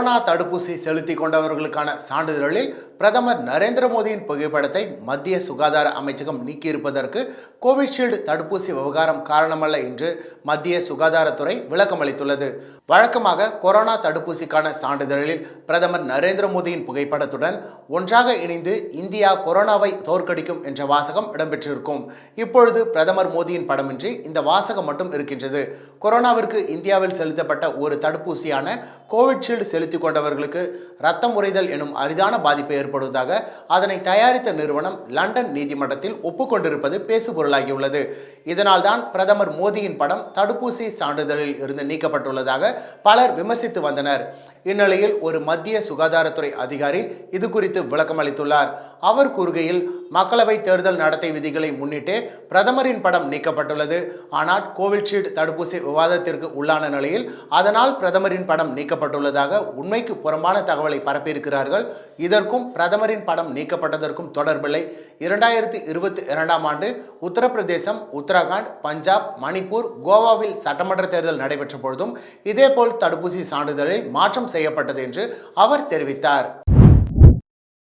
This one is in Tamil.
கொரோனா தடுப்பூசி செலுத்தி கொண்டவர்களுக்கான சான்றிதழில் பிரதமர் நரேந்திர மோடியின் புகைப்படத்தை மத்திய சுகாதார அமைச்சகம் நீக்கியிருப்பதற்கு கோவிஷீல்டு தடுப்பூசி விவகாரம் காரணமல்ல என்று மத்திய சுகாதாரத்துறை விளக்கமளித்துள்ளது வழக்கமாக கொரோனா தடுப்பூசிக்கான சான்றிதழில் பிரதமர் நரேந்திர மோடியின் புகைப்படத்துடன் ஒன்றாக இணைந்து இந்தியா கொரோனாவை தோற்கடிக்கும் என்ற வாசகம் இடம்பெற்றிருக்கும். இப்பொழுது பிரதமர் மோடியின் படமின்றி இந்த வாசகம் மட்டும் இருக்கின்றது. கொரோனாவிற்கு இந்தியாவில் செலுத்தப்பட்ட ஒரு தடுப்பூசியான கோவிஷீல்டு செலுத்த செலுத்தி கொண்டவர்களுக்கு ரத்தம் உறைதல் எனும் அரிதான பாதிப்பு ஏற்படுவதாக அதனை தயாரித்த நிறுவனம் லண்டன் நீதிமன்றத்தில் ஒப்புக்கொண்டிருப்பது பேசுபொருளாகியுள்ளது. இதனால்தான் பிரதமர் மோடியின் படம் தடுப்பூசி சான்றிதழில் இருந்து நீக்கப்பட்டுள்ளதாக பலர் விமர்சித்து வந்தனர். இந்நிலையில் ஒரு மத்திய சுகாதாரத்துறை அதிகாரி இது குறித்து விளக்கம் அளித்துள்ளார் அவர் கூறுகையில் மக்களவை தேர்தல் நடத்தை விதிகளை முன்னிட்டு பிரதமரின் படம் நீக்கப்பட்டுள்ளது. ஆனால் கோவிட்ஷீல்டு தடுப்பூசி விவாதத்திற்கு உள்ளான நிலையில் அதனால் பிரதமரின் படம் நீக்கப்பட்டுள்ளதாக உண்மைக்கு புறம்பான தகவலை பரப்பியிருக்கிறார்கள். இதற்கும் பிரதமரின் படம் நீக்கப்பட்டதற்கும் தொடர்பில்லை. இரண்டாயிரத்தி இருபத்தி இரண்டாம் ஆண்டு உத்தரப்பிரதேசம் உத்தரகாண்ட் பஞ்சாப் மணிப்பூர் கோவாவில் சட்டமன்ற தேர்தல் நடைபெற்ற பொழுதும் இதேபோல் தடுப்பூசி சான்றிதழில் மாற்றம் செய்யப்பட்டது என்று அவர் தெரிவித்தார்.